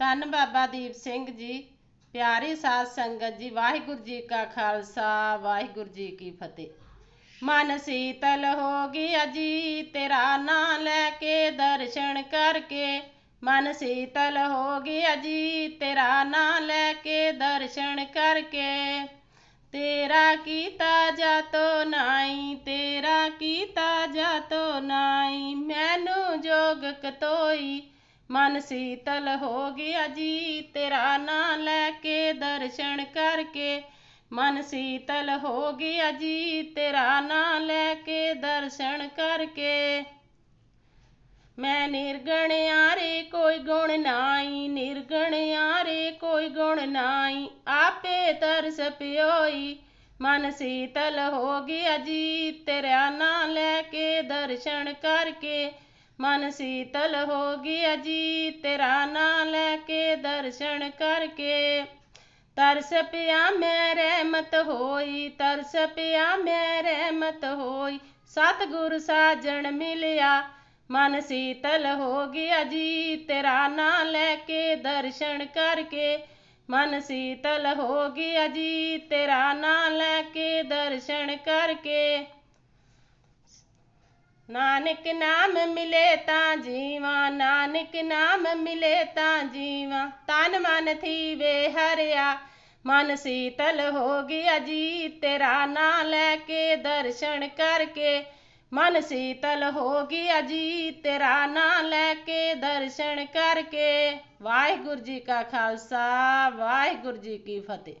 ਧੰਨ ਬਾਬਾ ਦੀਪ ਸਿੰਘ ਜੀ ਪਿਆਰੀ ਸਾਧ ਸੰਗਤ ਜੀ ਵਾਹਿਗੁਰੂ ਜੀ ਕਾ ਖਾਲਸਾ ਵਾਹਿਗੁਰੂ ਜੀ ਕੀ ਫਤਿਹ ਮਨ ਸੀਤਲ ਹੋ ਗਿਆ ਜੀ ਤੇਰਾ ਨਾਂ ਲੈ ਕੇ ਦਰਸ਼ਨ ਕਰਕੇ ਮਨ ਸੀਤਲ ਹੋ ਗਿਆ ਜੀ ਤੇਰਾ ਨਾਂ ਲੈ ਕੇ ਦਰਸ਼ਨ ਕਰਕੇ ਤੇਰਾ ਕੀਤਾ ਜਾਤੋ ਨਾਈ ਤੇਰਾ ਕੀਤਾ ਜਾਤੋ ਨਾਈ ਮੈਨੂੰ ਜੋਗ ਕਤੋਈ ਮਨ ਸੀਤਲ ਹੋ ਗਿਆ ਜੀ, ਤੇਰਾ ਨਾਂ ਲੈ ਕੇ ਦਰਸ਼ਨ ਕਰਕੇ। ਮਨ ਸੀਤਲ ਹੋ ਗਿਆ ਜੀ, ਤੇਰਾ ਨਾਂ ਲੈ ਕੇ ਦਰਸ਼ਨ ਕਰਕੇ। ਮੈਂ ਨਿਰਗਣ ਆਰੇ ਕੋਈ ਗੁਣ ਨਾਈ, ਨਿਰਗਣ ਆਰੇ ਕੋਈ ਗੁਣ ਨਾਈ, ਆਪੇ ਤਰਸ ਪਿਓਈ। ਮਨ ਸੀਤਲ ਹੋ ਗਿਆ ਜੀ, ਤੇਰਾ ਨਾਂ ਲੈ ਕੇ ਦਰਸ਼ਨ ਕਰਕੇ। मन शीतल हो अजी तेरा ना लेके दर्शन करके तरस पिया मेरे मत होई तरस पिया मेरे मत होई सतगुर साजन मिलया मन शीतल हो गया जी तेरा ना लेके दर्शन करके मन शीतल हो गया जी तेरा ना लेके दर्शन करके नानक नाम मिले ता जीवा, नानक नाम मिले ता जीवा। तन मन थी वे हरिया, मन शीतल हो गया जी तेरा ना लेके दर्शन करके मन शीतल हो गया जी तेरा ना लेके दर्शन करके। वाहगुरु जी का खालसा, वाहगुरु जी की फतेह।